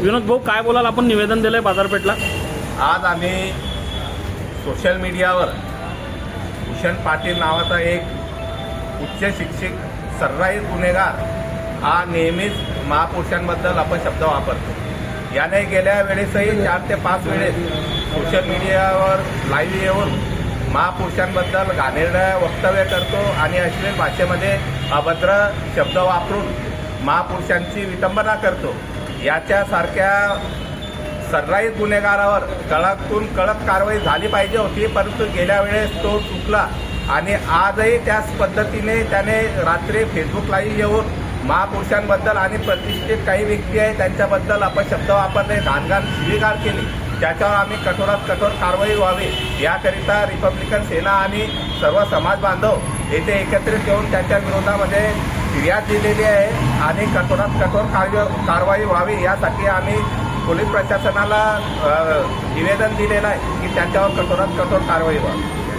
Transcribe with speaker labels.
Speaker 1: विनोद भाऊ काय बोलाल? आपण निवेदन दिलंय बाजारपेठला.
Speaker 2: आज आम्ही सोशल मीडियावर भूषण पाटील नावाचा एक उच्च शिक्षित सर्राईत गुन्हेगार हा नेहमीच महापुरुषांबद्दल अपशब्द वापरतो. याने गेल्या वेळेसही चार ते पाच वेळेस सोशल मीडियावर लाईव्ह येऊन महापुरुषांबद्दल घाणेरडं वक्तव्य करतो आणि अश्लील भाषेमध्ये अभद्र शब्द वापरून महापुरुषांची विटंबना करतो. याच्यासारख्या सरराईज गुन्हेगारावर कडकतून कडक कारवाई झाली पाहिजे होती परंतु गेल्या वेळेस तो चुकला. आणि आजही त्याच पद्धतीने त्याने रात्री फेसबुक लाईव्ह येऊन महापुरुषांबद्दल आणि प्रतिष्ठित काही व्यक्ती आहे त्यांच्याबद्दल अपशब्द वापरले घाणघाण शिवीगाळ केली. त्याच्यावर आम्ही कठोरात कठोर कारवाई व्हावी. याकरिता रिपब्लिकन सेना आणि सर्व समाज बांधव येथे एकत्रित येऊन त्यांच्या विरोधामध्ये फिर्याद दिलेली आहे आणि कठोरात कठोर कार्य कारवाई व्हावी यासाठी आम्ही पोलीस प्रशासनाला निवेदन दिलेलं आहे की त्यांच्यावर कठोरात कठोर कारवाई व्हावी.